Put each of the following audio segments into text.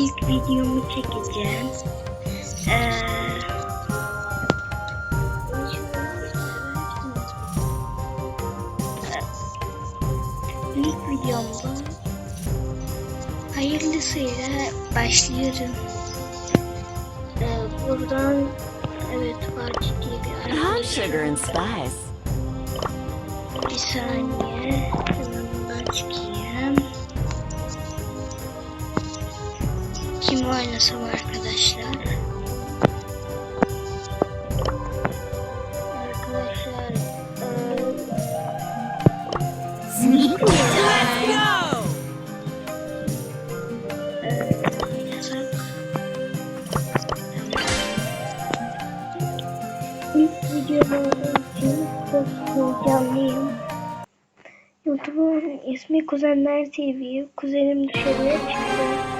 ilk videomu çekeceğim. Ee, ilk videomda hayırlısıyla başlıyorum. Ee, buradan evet Fatih diye bir sugar and spice. Bir saniye. Hemen çıkayım. Kim oynasam arkadaşlar? Arkadaşlar. İlk videom olduğu için çok heyecanlıyım. YouTube'un ismi Kuzenler TV. Kuzenim dışarıya çıktı.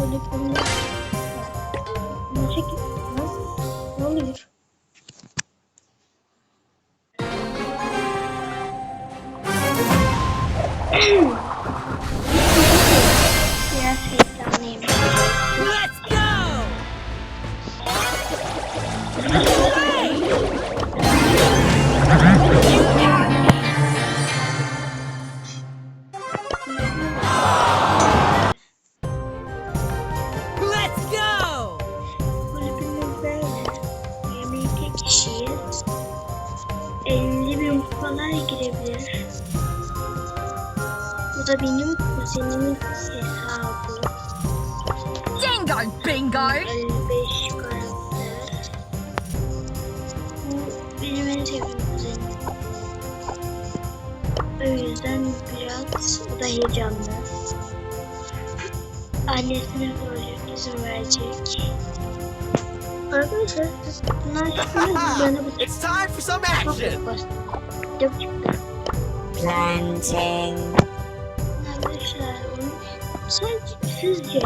Telefonu ne çek ne oluyor? Biraz heyecanlıyım. Let's go! Kişiyiz. 50 bin kupalar girebilir. Bu da benim kuzenimin hesabı. Dingo bingo! 55 karakter. Bu benim en sevdiğim kuzenim. O yüzden biraz o da heyecanlı. Annesine soracak, izin verecek. Arkadaşlar siz bunlar çıkıyor bana bu it's time for some action. çıktı. Planting. Arkadaşlar onu sadece sizce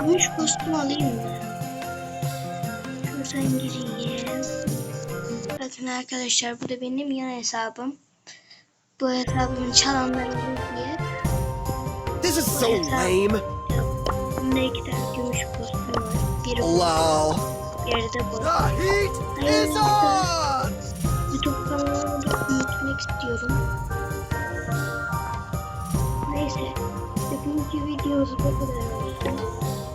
gümüş kostüm alayım mı? Şuradan gireyim. Bakın arkadaşlar bu da benim yan hesabım. Bu hesabımı çalanlar olur diye. This is so lame. İki tane gümüş kostüm var. Biri bu, Lol. Diğeri de bu. The heat is on. YouTube kanalımı da büyütmek istiyorum. Neyse. Bugünkü videomuz bu kadar.